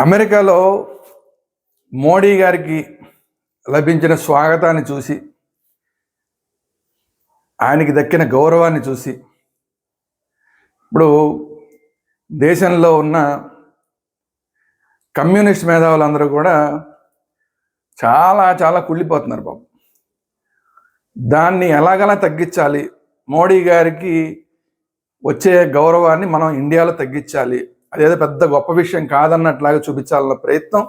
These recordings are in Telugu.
అమెరికాలో మోడీ గారికి లభించిన స్వాగతాన్ని చూసి ఆయనకి దక్కిన గౌరవాన్ని చూసి ఇప్పుడు దేశంలో ఉన్న కమ్యూనిస్ట్ మేధావులందరూ కూడా చాలా చాలా కుళ్ళిపోతున్నారు బాబు. దాన్ని ఎలాగలా తగ్గించాలి? మోడీ గారికి వచ్చే గౌరవాన్ని మనం ఇండియాలో తగ్గించాలి? అదేదో పెద్ద గొప్ప విషయం కాదన్నట్లాగా చూపించాలన్న ప్రయత్నం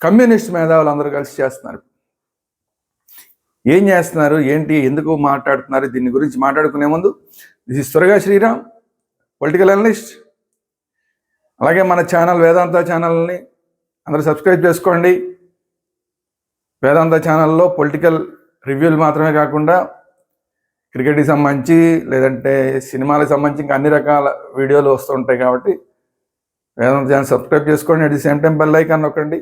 కమ్యూనిస్ట్ మేధావులు అందరూ కలిసి చేస్తున్నారు. ఏం చేస్తున్నారు? ఏంటి? ఎందుకు మాట్లాడుతున్నారు? దీని గురించి మాట్లాడుకునే ముందు దిస్ ఇస్ త్వరగా శ్రీరామ్ పొలిటికల్ అనలిస్ట్. అలాగే మన ఛానల్ వేదాంత ఛానల్ని అందరూ సబ్స్క్రైబ్ చేసుకోండి. వేదాంత ఛానల్లో పొలిటికల్ రివ్యూలు మాత్రమే కాకుండా క్రికెట్కి సంబంధించి లేదంటే సినిమాలకు సంబంధించి ఇంకా అన్ని రకాల వీడియోలు వస్తుంటాయి కాబట్టి వేదాంత ఛానల్ సబ్స్క్రైబ్ చేసుకోండి. At the same time bell icon నొక్కండి.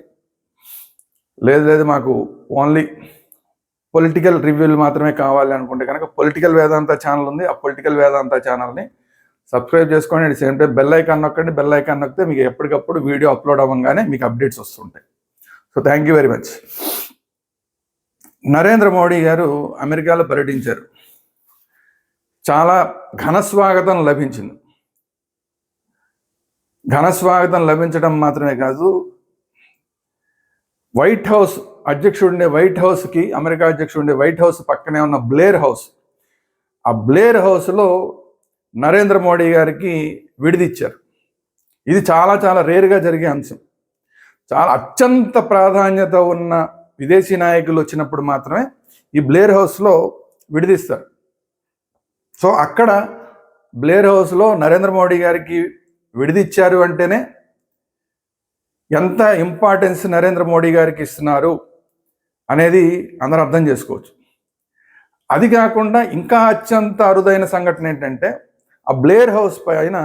లేదు లేదు మాకు ఓన్లీ పొలిటికల్ రివ్యూలు మాత్రమే కావాలి అనుకుంటే కనుక పొలిటికల్ వేదాంత ఛానల్ ఉంది. ఆ పొలిటికల్ వేదాంత ఛానల్ని సబ్స్క్రైబ్ చేసుకోండి. At same time bell icon నొక్కండి. బెల్ ఐకాన్ నొక్కితే మీకు ఎప్పటికప్పుడు వీడియో అప్లోడ్ అవ్వగానే మీకు అప్డేట్స్ వస్తుంటాయి. So thank you very much. Narendra Modi garu అమెరికాలో పర్యటించారు. చాలా ఘన స్వాగతం లభించింది. ఘన స్వాగతం లభించడం మాత్రమే కాదు వైట్ హౌస్ అధ్యక్షుడుండే వైట్ హౌస్కి అమెరికా అధ్యక్షుడుండే వైట్ హౌస్ పక్కనే ఉన్న బ్లేర్ హౌస్ ఆ బ్లేర్ హౌస్లో నరేంద్ర మోడీ గారికి విడిదిచ్చారు. ఇది చాలా చాలా రేరుగా జరిగే అంశం. చాలా అత్యంత ప్రాధాన్యత ఉన్న విదేశీ నాయకులు వచ్చినప్పుడు మాత్రమే ఈ బ్లేర్ హౌస్లో విడిదిస్తారు. సో అక్కడ బ్లేర్ హౌస్లో నరేంద్ర మోడీ గారికి విడిదిచ్చారు అంటేనే ఎంత ఇంపార్టెన్స్ నరేంద్ర మోడీ గారికి ఇస్తున్నారు అనేది అందరూ అర్థం చేసుకోవచ్చు. అది కాకుండా ఇంకా అత్యంత అరుదైన సంఘటన ఏంటంటే ఆ బ్లేర్ హౌస్ పైన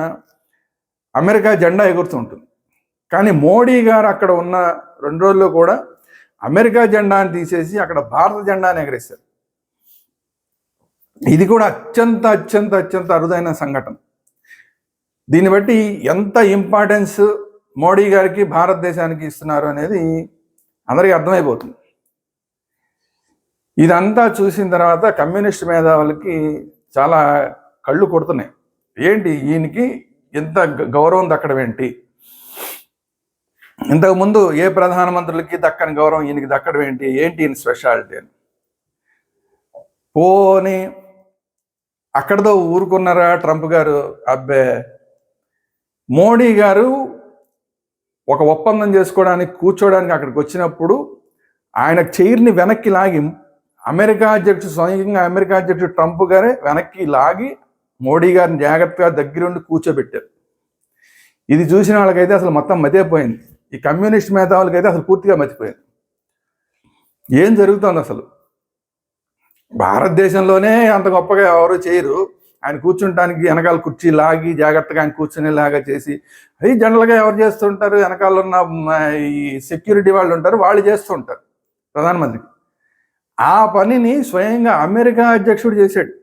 అమెరికా జెండా ఎగురుతుంటుంది. కానీ మోడీ గారు అక్కడ ఉన్న రెండు రోజుల్లో కూడా అమెరికా జెండాని తీసేసి అక్కడ భారత జెండాని ఎగరేశారు. ఇది కూడా అత్యంత అత్యంత అత్యంత అరుదైన సంఘటన. దీన్ని బట్టి ఎంత ఇంపార్టెన్స్ మోడీ గారికి భారతదేశానికి ఇస్తున్నారు అనేది అందరికీ అర్థమైపోతుంది. ఇదంతా చూసిన తర్వాత కమ్యూనిస్ట్ మేధావులకి చాలా కళ్ళు కొడుతున్నాయి. ఏంటి? ఈయనకి ఎంత గౌరవం దక్కడం ఏంటి? ఇంతకుముందు ఏ ప్రధానమంత్రులకి దక్కని గౌరవం ఈయనకి దక్కడం ఏంటి? ఏంటి ఈయన స్పెషాలిటీ అని. పోని అక్కడతో ఊరుకున్నారా ట్రంప్ గారు? అబ్బే! మోడీ గారు ఒక ఒప్పందం చేసుకోవడానికి కూర్చోవడానికి అక్కడికి వచ్చినప్పుడు ఆయన చైర్ని వెనక్కి లాగి అమెరికా అధ్యక్షుడు స్వయంగా అమెరికా అధ్యక్షుడు ట్రంప్ గారే వెనక్కి లాగి మోడీ గారిని జాగ్రత్తగా దగ్గరుండి కూర్చోబెట్టారు. ఇది చూసిన వాళ్ళకైతే అసలు మొత్తం మతిపోయింది. ఈ కమ్యూనిస్ట్ మేధావులకైతే అసలు పూర్తిగా మతిపోయింది. ఏం జరుగుతుంది అసలు? భారతదేశంలోనే అంత గొప్పగా ఎవరు చేయరు. ఆయన కూర్చుంటానికి వెనకాల కుర్చీ లాగి జాగ్రత్తగా ఆయన కూర్చునేలాగా చేసి అది జనరల్గా ఎవరు చేస్తుంటారు? వెనకాల ఉన్న ఈ సెక్యూరిటీ వాళ్ళు ఉంటారు వాళ్ళు చేస్తుంటారు. ప్రధానమంత్రికి ఆ పనిని స్వయంగా అమెరికా అధ్యక్షుడు చేశాడు.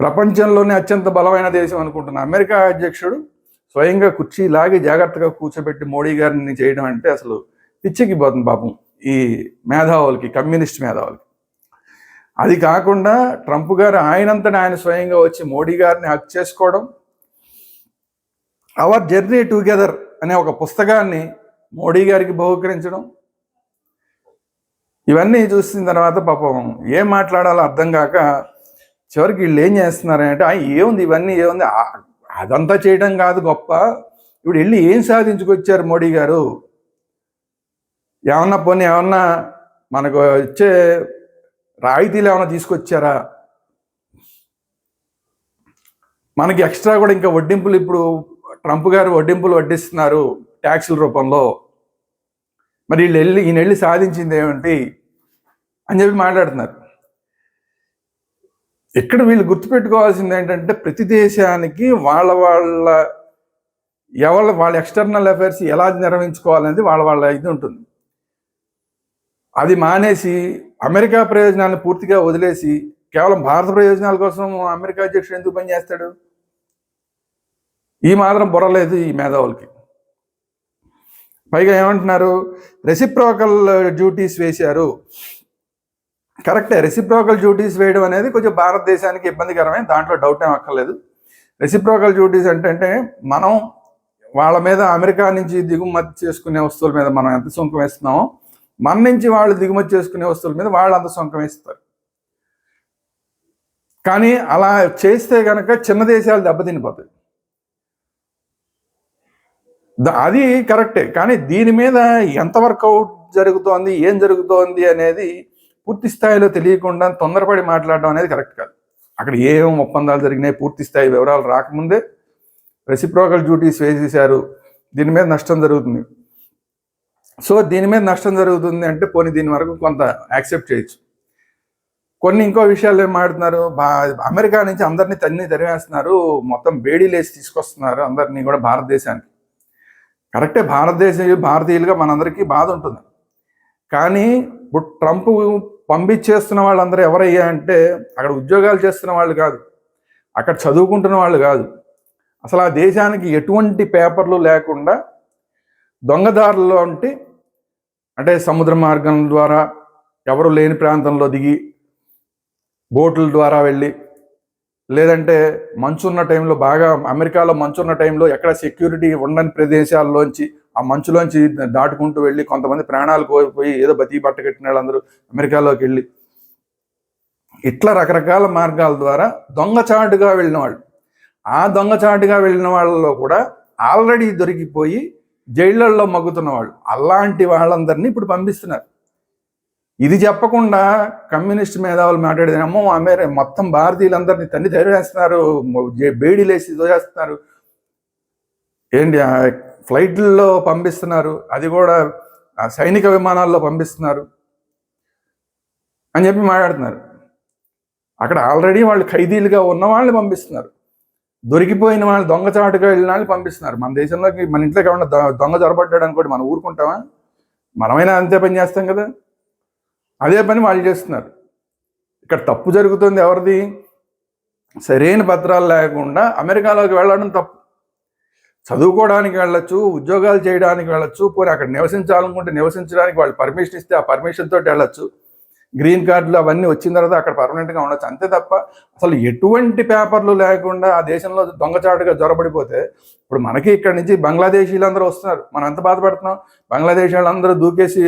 ప్రపంచంలోనే అత్యంత బలమైన దేశం అనుకుంటున్న. అమెరికా అధ్యక్షుడు స్వయంగా కుర్చీ లాగి జాగ్రత్తగా కూర్చోబెట్టి మోడీ గారిని చేయడం అంటే అసలు పిచ్చికి పోతుంది పాపం ఈ మేధావులకి కమ్యూనిస్ట్ మేధావులకి. అది కాకుండా ట్రంప్ గారు ఆయనంతటా ఆయన స్వయంగా వచ్చి మోడీ గారిని హక్ చేసుకోవడం అవర్ జర్నీ టుగెదర్ అనే ఒక పుస్తకాన్ని మోడీ గారికి బహుకరించడం ఇవన్నీ చూసిన తర్వాత పాపం ఏం మాట్లాడాలో అర్థం కాక చివరికి వీళ్ళు ఏం చేస్తున్నారంటే "ఆ, ఏముంది ఇవన్నీ ఏముంది? అదంతా చేయడం కాదు గొప్ప. ఇప్పుడు వెళ్ళి ఏం సాధించుకొచ్చారు మోడీ గారు? ఏమన్నా పోనీ ఏమన్నా మనకు వచ్చే రాయితీలు ఏమైనా తీసుకొచ్చారా? మనకి ఎక్స్ట్రా కూడా ఇంకా వడ్డింపులు ఇప్పుడు ట్రంప్ గారు వడ్డింపులు వడ్డిస్తున్నారు ట్యాక్సుల రూపంలో. మరి వీళ్ళు వెళ్ళి ఈయన వెళ్ళి సాధించింది ఏమిటి అని చెప్పి మాట్లాడుతున్నారు. ఇక్కడ వీళ్ళు గుర్తుపెట్టుకోవాల్సింది ఏంటంటే ప్రతి దేశానికి వాళ్ళ వాళ్ళ ఎవరి వాళ్ళ ఎక్స్టర్నల్ అఫైర్స్ ఎలా నిర్వహించుకోవాలనేది వాళ్ళ వాళ్ళ ఇది ఉంటుంది. అది మానేసి అమెరికా ప్రయోజనాలను పూర్తిగా వదిలేసి కేవలం భారత ప్రయోజనాల కోసం అమెరికా అధ్యక్షుడు ఎందుకు పనిచేస్తాడు ఈ మాత్రం బుర్రలేదు ఈ మేధావులకి. పైగా ఏమంటున్నారు? రెసిప్రోకల్ డ్యూటీస్ వేశారు. కరెక్టే రెసిప్రోకల్ డ్యూటీస్ వేయడం అనేది కొంచెం భారతదేశానికి ఇబ్బందికరమే దాంట్లో డౌట్ ఏం అక్కర్లేదు. రెసిప్రోకల్ డ్యూటీస్ అంటే అంటే మనం వాళ్ళ మీద అమెరికా నుంచి దిగుమతి చేసుకునే వస్తువుల మీద మనం ఎంత సుంకం వేస్తున్నామో మన నుంచి వాళ్ళు దిగుమతి చేసుకునే వస్తువుల మీద వాళ్ళు అంత సుంకం వేస్తారు. కానీ అలా చేస్తే కనుక చిన్న దేశాలు దెబ్బతినిపోతాయి. అది కరెక్టే. కానీ దీని మీద ఎంత వర్కౌట్ జరుగుతోంది ఏం జరుగుతోంది అనేది పూర్తి స్థాయిలో తెలియకుండా తొందరపడి మాట్లాడడం అనేది కరెక్ట్ కాదు. అక్కడ ఏం ఒప్పందాలు జరిగినాయి పూర్తి స్థాయి వివరాలు రాకముందే రెసిప్రోకల్ డ్యూటీస్ వేసేసారు దీని మీద నష్టం జరుగుతుంది. సో దీని మీద నష్టం జరుగుతుంది అంటే పోనీ దీని వరకు కొంత యాక్సెప్ట్ చేయొచ్చు. కొన్ని ఇంకో విషయాలు ఏం ఆడుతున్నారు బా అమెరికా నుంచి అందరినీ తన్ని తరివేస్తున్నారు మొత్తం బేడీలేసి తీసుకొస్తున్నారు అందరినీ కూడా భారతదేశానికి. కరెక్టే భారతదేశ భారతీయులుగా మనందరికీ బాధ ఉంటుంది. కానీ ఇప్పుడు ట్రంప్ పంపించేస్తున్న వాళ్ళందరూ ఎవరయ్యా అంటే అక్కడ ఉద్యోగాలు చేస్తున్న వాళ్ళు కాదు. అక్కడ చదువుకుంటున్న వాళ్ళు కాదు. అసలు ఆ దేశానికి ఎటువంటి పేపర్లు లేకుండా దొంగదారుల్లో అంటే అంటే సముద్ర మార్గం ద్వారా ఎవరు లేని ప్రాంతంలో దిగి బోట్ల ద్వారా వెళ్ళి లేదంటే మంచున్న టైంలో బాగా అమెరికాలో మంచున్న టైంలో ఎక్కడ సెక్యూరిటీ ఉండని ప్రదేశాల్లోంచి ఆ మంచులోంచి దాటుకుంటూ వెళ్ళి కొంతమంది ప్రాణాలు కోల్పోయి ఏదో బతి బట్ట కట్టిన వాళ్ళందరూ అమెరికాలోకి వెళ్ళి ఇట్లా రకరకాల మార్గాల ద్వారా దొంగచాటుగా వెళ్ళిన వాళ్ళు. ఆ దొంగచాటుగా వెళ్ళిన వాళ్ళలో కూడా ఆల్రెడీ దొరికిపోయి జైళ్ళల్లో మగ్గుతున్న వాళ్ళు అలాంటి వాళ్ళందరినీ ఇప్పుడు పంపిస్తున్నారు. ఇది చెప్పకుండా కమ్యూనిస్ట్ మేధావులు మాట్లాడేది అమ్మో ఆమె మొత్తం భారతీయులందరినీ తన్ని తయారు బేడీలేసి చేస్తున్నారు ఏంటి ఫ్లైట్లలో పంపిస్తున్నారు అది కూడా సైనిక విమానాల్లో పంపిస్తున్నారు అని చెప్పి మాట్లాడుతున్నారు. అక్కడ ఆల్రెడీ వాళ్ళు ఖైదీలుగా ఉన్న వాళ్ళని పంపిస్తున్నారు. దొరికిపోయిన వాళ్ళు దొంగచాటుగా వెళ్ళిన వాళ్ళని పంపిస్తున్నారు. మన దేశంలోకి మన ఇంట్లోకి ఏమన్నా దొంగ జొరబడ్డాడు అనుకోండి మనం ఊరుకుంటామా? మనమైనా అంతే పని చేస్తాం కదా? అదే పని వాళ్ళు చేస్తున్నారు. ఇక్కడ తప్పు జరుగుతుంది ఎవరిది? సరైన పత్రాలు లేకుండా అమెరికాలోకి వెళ్ళడం తప్పు. చదువుకోవడానికి వెళ్ళొచ్చు ఉద్యోగాలు చేయడానికి వెళ్ళొచ్చు పోనీ అక్కడ నివసించాలనుకుంటే నివసించడానికి వాళ్ళు పర్మిషన్ ఇస్తే ఆ పర్మిషన్ తోటి వెళ్ళొచ్చు. గ్రీన్ కార్డులు అవన్నీ వచ్చిన తర్వాత అక్కడ పర్మనెంట్గా ఉండొచ్చు. అంతే తప్ప అసలు ఎటువంటి పేపర్లు లేకుండా ఆ దేశంలో దొంగచాటుగా జ్వరబడిపోతే ఇప్పుడు మనకి ఇక్కడ నుంచి బంగ్లాదేశీలందరూ వస్తున్నారు. మనం ఎంత బాధపడుతున్నాం? బంగ్లాదేశ్ వాళ్ళందరూ దూకేసి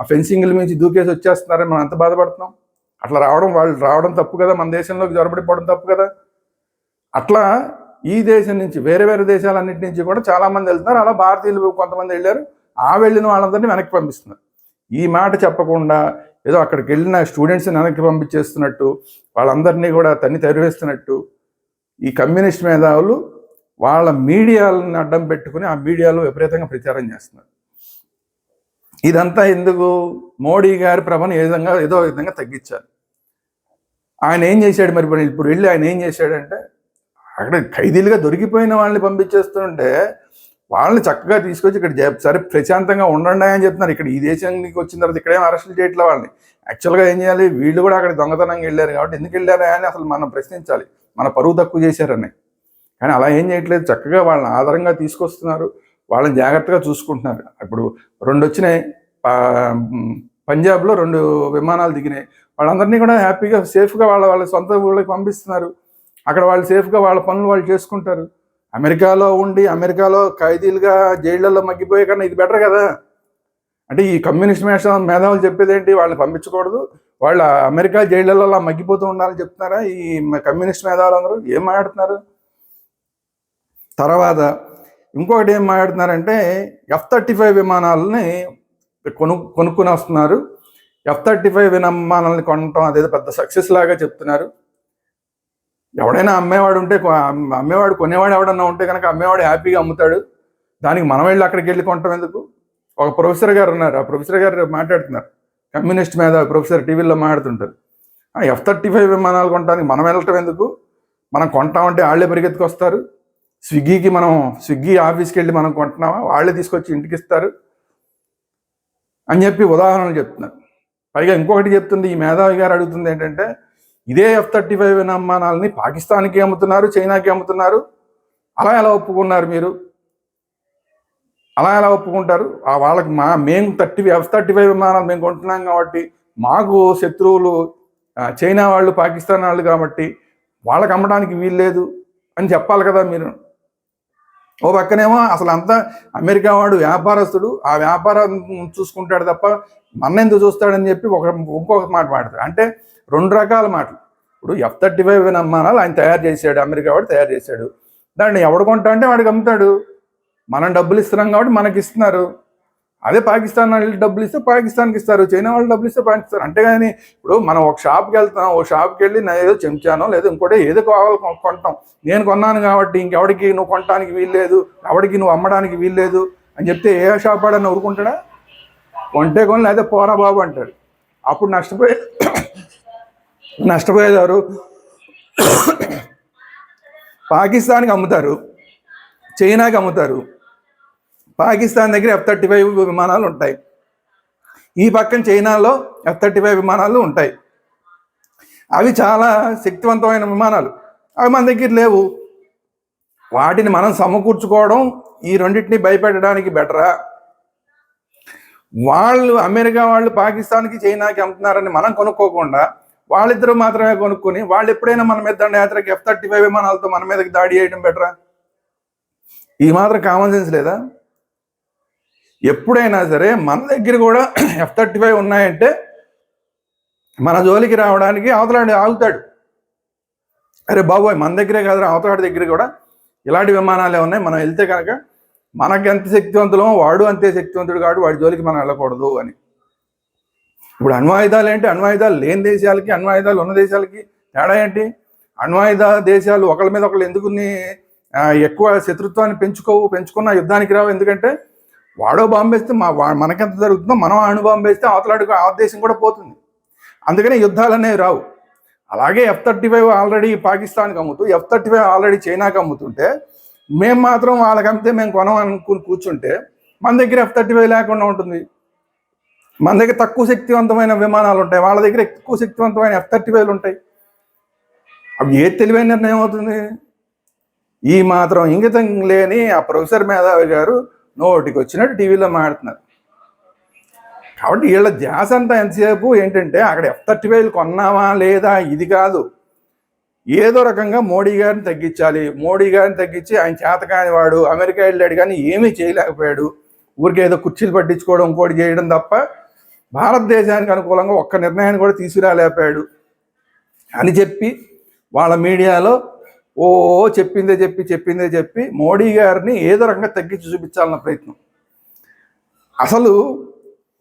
ఆ ఫెన్సింగ్ల నుంచి దూకేసి వచ్చేస్తున్నారని మనం ఎంత బాధపడుతున్నాం? అట్లా రావడం వాళ్ళు రావడం తప్పు కదా? మన దేశంలోకి జ్వరబడిపోవడం తప్పు కదా? అట్లా ఈ దేశం నుంచి వేరే వేరే దేశాలన్నిటి నుంచి కూడా చాలామంది వెళ్తున్నారు. అలా భారతీయులు కొంతమంది వెళ్ళారు. ఆ వెళ్ళిన వాళ్ళందరినీ వెనక్కి పంపిస్తున్నారు. ఈ మాట చెప్పకుండా ఏదో అక్కడికి వెళ్ళిన స్టూడెంట్స్ని వెనక్కి పంపించేస్తున్నట్టు వాళ్ళందరినీ కూడా తన్ని తరివేస్తున్నట్టు ఈ కమ్యూనిస్ట్ మేధావులు వాళ్ళ మీడియాలను అడ్డం పెట్టుకుని ఆ మీడియాలో విపరీతంగా ప్రచారం చేస్తున్నారు. ఇదంతా ఎందుకు? మోడీ గారి ప్రభను ఏ విధంగా ఏదో విధంగా తగ్గించాలి ఆయన ఏం చేశాడు మరి? ఇప్పుడు- ఇప్పుడు వెళ్ళి ఆయన ఏం చేశాడంటే అక్కడ ఖైదీలుగా దొరికిపోయిన వాళ్ళని పంపించేస్తుంటే వాళ్ళని చక్కగా తీసుకొచ్చి ఇక్కడ సరే ప్రశాంతంగా ఉండండి అని చెప్తున్నారు. ఇక్కడ ఈ దేశానికి వచ్చిన తర్వాత ఇక్కడేం అరెస్టులు చేయట్లే వాళ్ళని. యాక్చువల్గా ఏం చేయాలి? వీళ్ళు కూడా అక్కడ దొంగతనంగా వెళ్ళారు కాబట్టి ఎందుకు వెళ్ళారా అని అసలు మనం ప్రశ్నించాలి. మన పరువు తక్కువ చేశారని. కానీ అలా ఏం చేయట్లేదు. చక్కగా వాళ్ళని ఆధారంగా తీసుకొస్తున్నారు. వాళ్ళని జాగ్రత్తగా చూసుకుంటున్నారు. ఇప్పుడు రెండు వచ్చినాయి. పంజాబ్లో రెండు విమానాలు దిగినాయి. వాళ్ళందరినీ కూడా హ్యాపీగా సేఫ్గా వాళ్ళ వాళ్ళ సొంత ఊళ్ళకి పంపిస్తున్నారు. అక్కడ వాళ్ళు సేఫ్గా వాళ్ళ పనులు వాళ్ళు చేసుకుంటారు. అమెరికాలో ఉండి అమెరికాలో ఖైదీలుగా జైళ్ళల్లో మగ్గిపోయే కన్నా ఇది బెటర్ కదా. అంటే ఈ కమ్యూనిస్ట్ మేషన్ మేధావులు చెప్పేది ఏంటి వాళ్ళని పంపించకూడదు. వాళ్ళ అమెరికా జైళ్ళల్లో అలా మగ్గిపోతూ ఉండాలని చెప్తున్నారా ఈ కమ్యూనిస్ట్ మేధావులు అందరూ ఏం మాట్లాడుతున్నారు? తర్వాత ఇంకొకటి ఏం మాట్లాడుతున్నారంటే ఎఫ్ థర్టీ ఫైవ్ విమానాలని కొను కొనుక్కుని వస్తున్నారు. ఎఫ్ థర్టీ ఫైవ్ విమానాలని కొనటం అదేదో పెద్ద సక్సెస్ లాగా చెప్తున్నారు. ఎవడైనా అమ్మేవాడు ఉంటే అమ్మేవాడు కొనేవాడు ఎవడన్నా ఉంటే కనుక అమ్మేవాడు హ్యాపీగా అమ్ముతాడు. దానికి మనం వెళ్ళి అక్కడికి వెళ్ళి కొంటాం ఎందుకు? ఒక ప్రొఫెసర్ గారు ఉన్నారు. ఆ ప్రొఫెసర్ గారు మాట్లాడుతున్నారు. కమ్యూనిస్ట్ మీద ప్రొఫెసర్ టీవీలో మాట్లాడుతుంటారు. ఎఫ్ థర్టీ ఫైవ్ విమానాలు కొనడానికి మనం వెళ్ళటం ఎందుకు? మనం కొంటామంటే వాళ్ళే పరిగెత్తుకొస్తారు. స్విగ్గీకి మనం స్విగ్గీ ఆఫీస్కి వెళ్ళి మనం కొంటున్నామా? వాళ్ళే తీసుకొచ్చి ఇంటికి ఇస్తారు. అని చెప్పి ఉదాహరణలు చెప్తున్నారు. పైగా ఇంకొకటి చెప్తుంది ఈ మేధావి గారు అడుగుతుంది ఏంటంటే ఇదే ఎఫ్ థర్టీ ఫైవ్ విమానాలని పాకిస్తాన్కి అమ్ముతున్నారు చైనాకి అమ్ముతున్నారు. అలా ఎలా ఒప్పుకున్నారు మీరు? అలా ఎలా ఒప్పుకుంటారు? ఆ వాళ్ళకి మా మేము థర్టీ ఎఫ్ థర్టీ ఫైవ్ విమానాలు మేము కొంటున్నాం కాబట్టి మాకు శత్రువులు చైనా వాళ్ళు పాకిస్తాన్ వాళ్ళు కాబట్టి వాళ్ళకి అమ్మడానికి వీల్లేదు అని చెప్పాలి కదా మీరు. ఓ పక్కనేమో అసలు అంతా అమెరికా వాడు వ్యాపారస్తుడు ఆ వ్యాపారం చూసుకుంటాడు తప్ప మన ఎందుకు చూస్తాడని చెప్పి ఒక ఇంకొక మాట మాట్లాడతాడు అంటే రెండు రకాల మాటలు. ఇప్పుడు ఎఫ్ థర్టీ ఫైవ్ విమానాలు ఆయన తయారు చేశాడు అమెరికా వాడు తయారు చేశాడు. దాన్ని ఎవడు కొంటా అంటే వాడికి అమ్ముతాడు. మనం డబ్బులు ఇస్తున్నాం కాబట్టి మనకి ఇస్తున్నారు. అదే పాకిస్తాన్ వాళ్ళు డబ్బులు ఇస్తే పాకిస్తాన్కి ఇస్తారు. చైనా వాళ్ళు డబ్బులు ఇస్తే పాకిస్తాన్ అంతేగాని ఇప్పుడు మనం ఒక షాప్కి వెళ్తున్నాం ఓ షాప్కి వెళ్ళి నేను ఏదో చెంచానో లేదో ఇంకోటి ఏదో కావాలి కొంటాం. నేను కొన్నాను కాబట్టి ఇంకెవడికి నువ్వు కొనడానికి వీల్లేదు ఎవడికి నువ్వు అమ్మడానికి వీల్లేదు అని చెప్తే ఏ షాప్ ఆడని ఊరుకుంటాడా? కొంటే కొని లేదా పోరా బాబు అంటాడు. అప్పుడు నష్టపోయే నష్టపోయేదారు. పాకిస్తాన్కి అమ్ముతారు. చైనాకి అమ్ముతారు. పాకిస్తాన్ దగ్గర ఎఫ్ థర్టీ ఫైవ్ విమానాలు ఉంటాయి. ఈ పక్కన చైనాలో ఎఫ్ థర్టీ ఫైవ్ విమానాలు ఉంటాయి. అవి చాలా శక్తివంతమైన విమానాలు. అవి మన దగ్గర లేవు. వాటిని మనం సమకూర్చుకోవడం ఈ రెండింటిని భయపెట్టడానికి బెటరా వాళ్ళు అమెరికా వాళ్ళు పాకిస్తాన్కి చైనాకి అమ్ముతున్నారని మనం కొనుక్కోకుండా వాళ్ళిద్దరూ మాత్రమే కొనుక్కొని వాళ్ళు ఎప్పుడైనా మన మీద దండయాత్రకి ఎఫ్ థర్టీ ఫైవ్ విమానాలతో మన మీదకి దాడి చేయడం బెటరా ఈ మాత్రం కామన్ సెన్స్ లేదా? ఎప్పుడైనా సరే మన దగ్గర కూడా ఎఫ్ థర్టీ ఫైవ్ ఉన్నాయంటే మన జోలికి రావడానికి అవతలాడి ఆగుతాడు. అరే బాబోయ్ మన దగ్గరే కాదు అవతలాడి దగ్గర కూడా ఇలాంటి విమానాలే ఉన్నాయి. మనం వెళ్తే కనుక మనకి ఎంత శక్తివంతులమో వాడు అంతే శక్తివంతుడు కాడు వాడి జోలికి మనం వెళ్ళకూడదు అని. ఇప్పుడు అణ్వాయుధాలు ఏంటి? అణ్వాయుధాలు లేని దేశాలకి అణ్వాయుధాలు ఉన్న దేశాలకి తేడా ఏంటి? అణ్వాయుధ దేశాలు ఒకళ్ళ మీద ఒకళ్ళు ఎందుకు ఎక్కువ శత్రుత్వాన్ని పెంచుకోవు పెంచుకున్న యుద్ధానికి రావు? ఎందుకంటే వాడో బాంబేస్తే మా వా- మనకెంత జరుగుతుందో మనం అణు బాంబేస్తే అవతలాడు అవతలాడికి ఆ దేశం కూడా పోతుంది. అందుకనే యుద్ధాలు అనేవి రావు. అలాగే ఎఫ్ థర్టీ ఫైవ్ ఆల్రెడీ పాకిస్తాన్కి అమ్ముతూ ఎఫ్ థర్టీ ఫైవ్ ఆల్రెడీ చైనాకి అమ్ముతుంటే మేము మాత్రం వాళ్ళకి అమ్మితే మేము కొనం అనుకుని కూర్చుంటే మన దగ్గర ఎఫ్ థర్టీ ఫైవ్ లేకుండా ఉంటుంది. మన దగ్గర తక్కువ శక్తివంతమైన విమానాలు ఉంటాయి. వాళ్ళ దగ్గర ఎక్కువ శక్తివంతమైన ఎఫ్ థర్టీ ఫైవ్లు ఉంటాయి. అవి ఏ తెలివైన నిర్ణయం అవుతుంది? ఈ మాత్రం ఇంగితం లేని ఆ ప్రొఫెసర్ మేధావి గారు నోటికి వచ్చినట్టు టీవీలో మాడుతున్నారు కాబట్టి వీళ్ళ ధ్యాస అంతా ఎంతసేపు ఏంటంటే అక్కడ ఎఫ్ థర్టీ ఫైవ్ కొన్నామా లేదా ఇది కాదు. ఏదో రకంగా మోడీ గారిని తగ్గించాలి. మోడీ గారిని తగ్గించి ఆయన చేతకాని వాడు. అమెరికా వెళ్ళాడు కానీ ఏమీ చేయలేకపోయాడు. ఊరికే ఏదో కుర్చీలు పట్టించుకోవడం ఇంకోటి చేయడం తప్ప భారతదేశానికి అనుకూలంగా ఒక్క నిర్ణయాన్ని కూడా తీసుకురాలేపాడు. అని చెప్పి వాళ్ళ మీడియాలో ఓ చెప్పిందే చెప్పి చెప్పిందే చెప్పి మోడీ గారిని ఏదో రకంగా తగ్గించి చూపించాలన్న ప్రయత్నం. అసలు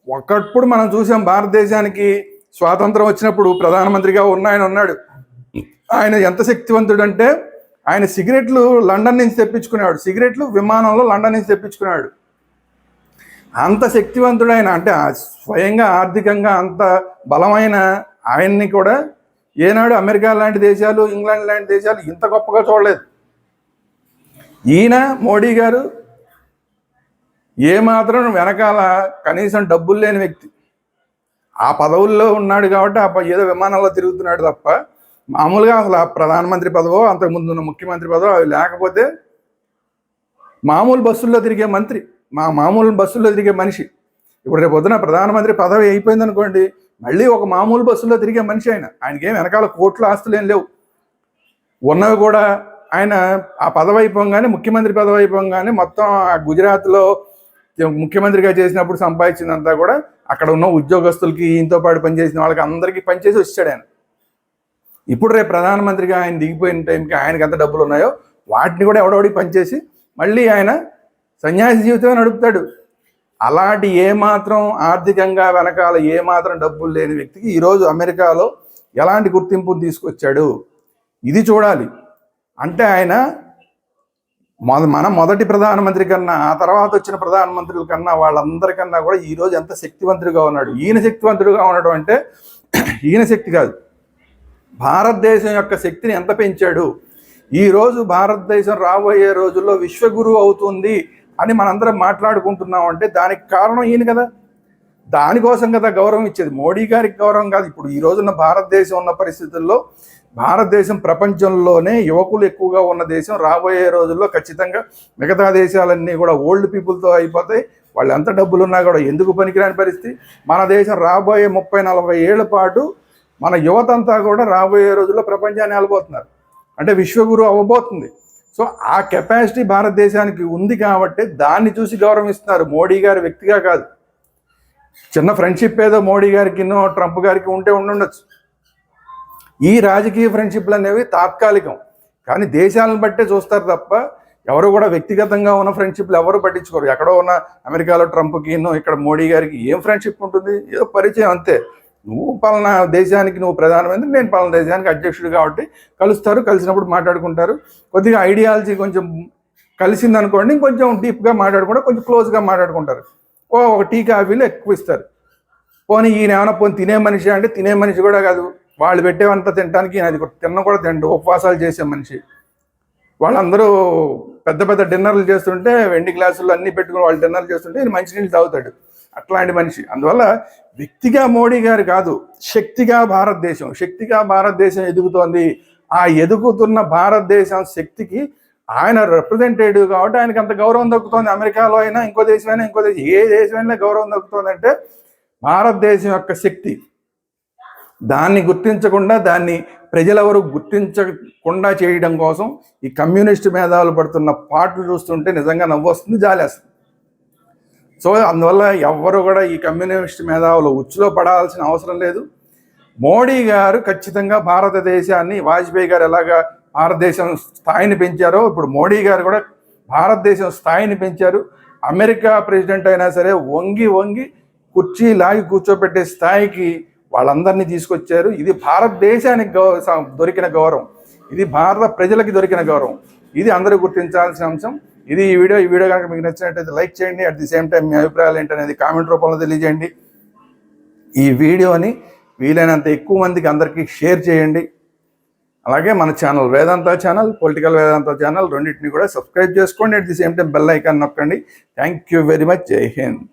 ఒకప్పుడు మనం చూసాం భారతదేశానికి స్వాతంత్రం వచ్చినప్పుడు ప్రధానమంత్రిగా ఉన్న ఆయన ఉన్నాడు. ఆయన ఎంత శక్తివంతుడు అంటే ఆయన సిగరెట్లు లండన్ నుంచి తెప్పించుకున్నాడు సిగరెట్లు విమానంలో లండన్ నుంచి తెప్పించుకున్నాడు అంత శక్తివంతుడైన అంటే స్వయంగా ఆర్థికంగా అంత బలమైన ఆయన్ని కూడా ఏనాడు అమెరికా లాంటి దేశాలు ఇంగ్లాండ్ లాంటి దేశాలు ఇంత గొప్పగా చూడలేదు. ఈయన మోడీ గారు ఏమాత్రం వెనకాల కనీసం డబ్బులు లేని వ్యక్తి. ఆ పదవుల్లో ఉన్నాడు కాబట్టి ఆ ప- ఏదో విమానంలో తిరుగుతున్నాడు తప్ప మామూలుగా అసలు ఆ ప్రధానమంత్రి పదవో అంతకుముందు ఉన్న ముఖ్యమంత్రి పదవో అవి లేకపోతే మామూలు బస్సుల్లో తిరిగే మంత్రి మా మామూలు బస్సుల్లో తిరిగే మనిషి. ఇప్పుడు రేపు పొద్దున ప్రధానమంత్రి పదవి అయిపోయింది అనుకోండి మళ్ళీ ఒక మామూలు బస్సులో తిరిగే మనిషి ఆయన. ఆయనకేం వెనకాల కోట్ల ఆస్తులు ఏం లేవు. ఉన్నవి కూడా ఆయన ఆ పదవి అయిపోగానే ముఖ్యమంత్రి పదవి అయిపోగానే మొత్తం ఆ గుజరాత్లో ముఖ్యమంత్రిగా చేసినప్పుడు సంపాదించిందంతా కూడా అక్కడ ఉన్న ఉద్యోగస్తులకి ఈయనతో పాటు పనిచేసిన వాళ్ళకి అందరికీ పనిచేసి వచ్చాడు ఆయన. ఇప్పుడు రేపు ప్రధానమంత్రిగా ఆయన దిగిపోయిన టైంకి ఆయనకి ఎంత డబ్బులు ఉన్నాయో వాటిని కూడా ఎవడెవడికి పనిచేసి మళ్ళీ ఆయన సన్యాసి జీవితమే నడుపుతాడు. అలాంటి ఏమాత్రం ఆర్థికంగా వెనకాల ఏమాత్రం డబ్బులు లేని వ్యక్తికి ఈరోజు అమెరికాలో ఎలాంటి గుర్తింపు తీసుకొచ్చాడు? ఇది చూడాలి. అంటే ఆయన మొద మన మొదటి ప్రధానమంత్రి కన్నా ఆ తర్వాత వచ్చిన ప్రధానమంత్రుల కన్నా వాళ్ళందరికన్నా కూడా ఈరోజు ఎంత శక్తివంతుడిగా ఉన్నాడు. ఈయన శక్తివంతుడిగా ఉండడం అంటే ఈయన శక్తి కాదు. భారతదేశం యొక్క శక్తిని ఎంత పెంచాడు? ఈరోజు భారతదేశం రాబోయే రోజుల్లో విశ్వగురువు అవుతుంది. అని మనందరం మాట్లాడుకుంటున్నాం అంటే దానికి కారణం ఈయన కదా. దానికోసం కదా గౌరవం ఇచ్చేది. మోడీ గారికి గౌరవం కాదు. ఇప్పుడు ఈ రోజున భారతదేశం ఉన్న పరిస్థితుల్లో భారతదేశం ప్రపంచంలోనే యువకులు ఎక్కువగా ఉన్న దేశం రాబోయే రోజుల్లో ఖచ్చితంగా మిగతా దేశాలన్నీ కూడా ఓల్డ్ పీపుల్తో అయిపోతాయి. వాళ్ళు ఎంత డబ్బులు ఉన్నా కూడా ఎందుకు పనికిరాని పరిస్థితి? మన దేశం రాబోయే ముప్పై నలభై ఏళ్ళ పాటు మన యువతంతా కూడా రాబోయే రోజుల్లో ప్రపంచాన్ని వెళ్ళబోతున్నారు అంటే విశ్వగురు అవ్వబోతుంది. సో ఆ కెపాసిటీ భారతదేశానికి ఉంది కాబట్టి దాన్ని చూసి గౌరవిస్తున్నారు. మోడీ గారి వ్యక్తిగా కాదు. చిన్న ఫ్రెండ్షిప్ ఏదో మోడీ గారికి ట్రంప్ గారికి ఉంటే ఉండుండొచ్చు. ఈ రాజకీయ ఫ్రెండ్షిప్లు అనేవి తాత్కాలికం. కానీ దేశాలను బట్టే చూస్తారు తప్ప ఎవరు కూడా వ్యక్తిగతంగా ఉన్న ఫ్రెండ్షిప్లు ఎవరు పట్టించుకోరు. ఎక్కడో ఉన్న అమెరికాలో ట్రంప్కి ఇక్కడ మోడీ గారికి ఏం ఫ్రెండ్షిప్ ఉంటుంది? ఏదో పరిచయం అంతే. నువ్వు పలానా దేశానికి నువ్వు ప్రధానమంత్రి నేను పలానా దేశానికి అధ్యక్షుడు కాబట్టి కలుస్తారు కలిసినప్పుడు మాట్లాడుకుంటారు. కొద్దిగా ఐడియాలజీ కొంచెం కలిసింది అనుకోండి కొంచెం డీప్గా మాట్లాడుకుంటారు కొంచెం క్లోజ్గా మాట్లాడుకుంటారు. ఓ ఒక టీ కాఫీలు ఎక్కువ ఇస్తారు. పోనీ ఈయన ఏమైనా పోనీ తినే మనిషి అంటే తినే మనిషి కూడా కాదు. వాళ్ళు పెట్టేవంతా తినడానికి అది తిన్న కూడా తిండు ఉపవాసాలు చేసే మనిషి. వాళ్ళందరూ పెద్ద పెద్ద డిన్నర్లు చేస్తుంటే వెండి గ్లాసులు అన్నీ పెట్టుకుని వాళ్ళు డిన్నర్లు చేస్తుంటే ఈయన మంచినీళ్ళు తాగుతాడు. అట్లాంటి మనిషి. అందువల్ల వ్యక్తిగా మోడీ గారు కాదు శక్తిగా భారతదేశం శక్తిగా భారతదేశం ఎదుగుతోంది. ఆ ఎదుగుతున్న భారతదేశం శక్తికి ఆయన రిప్రజెంటేటివ్ కాబట్టి ఆయనకి అంత గౌరవం దక్కుతోంది. అమెరికాలో అయినా ఇంకో దేశమైనా ఇంకో దేశం ఏ దేశమైనా గౌరవం దక్కుతోంది అంటే భారతదేశం యొక్క శక్తి. దాన్ని గుర్తించకుండా దాన్ని ప్రజలెవరు గుర్తించకుండా చేయడం కోసం ఈ కమ్యూనిస్ట్ మేధావులు పడుతున్న పాటలు చూస్తుంటే నిజంగా నవ్వొస్తుంది జాలేస్తుంది. సో అందువల్ల ఎవ్వరు కూడా ఈ కమ్యూనిస్ట్ మేధావులు ఉచ్చులో పడాల్సిన అవసరం లేదు. మోడీ గారు ఖచ్చితంగా భారతదేశాన్ని వాజ్పేయి గారు ఎలాగా భారతదేశం స్థాయిని పెంచారో ఇప్పుడు మోడీ గారు కూడా భారతదేశం స్థాయిని పెంచారు. అమెరికా ప్రెసిడెంట్ అయినా సరే వంగి వంగి కుర్చీ లాగి కూర్చోబెట్టే స్థాయికి వాళ్ళందరినీ తీసుకొచ్చారు. ఇది భారతదేశానికి గౌ స- దొరికిన గౌరవం. ఇది భారత ప్రజలకి దొరికిన గౌరవం. ఇది అందరూ గుర్తించాల్సిన అంశం. ఇది ఈ వీడియో ఈ వీడియో కనుక మీకు నచ్చినట్టయితే లైక్ చేయండి. అట్ ది సేమ్ టైం మీ అభిప్రాయాలు ఏంటనేది కామెంట్ రూపంలో తెలియజేయండి. ఈ వీడియోని వీలైనంత ఎక్కువ మందికి అందరికీ షేర్ చేయండి. అలాగే మన channel Vedanta channel political Vedanta channel రెండింటిని కూడా సబ్స్క్రైబ్ చేసుకోండి. At the same time bell icon నొక్కండి. థ్యాంక్ యూ వెరీ మచ్ జై హింద్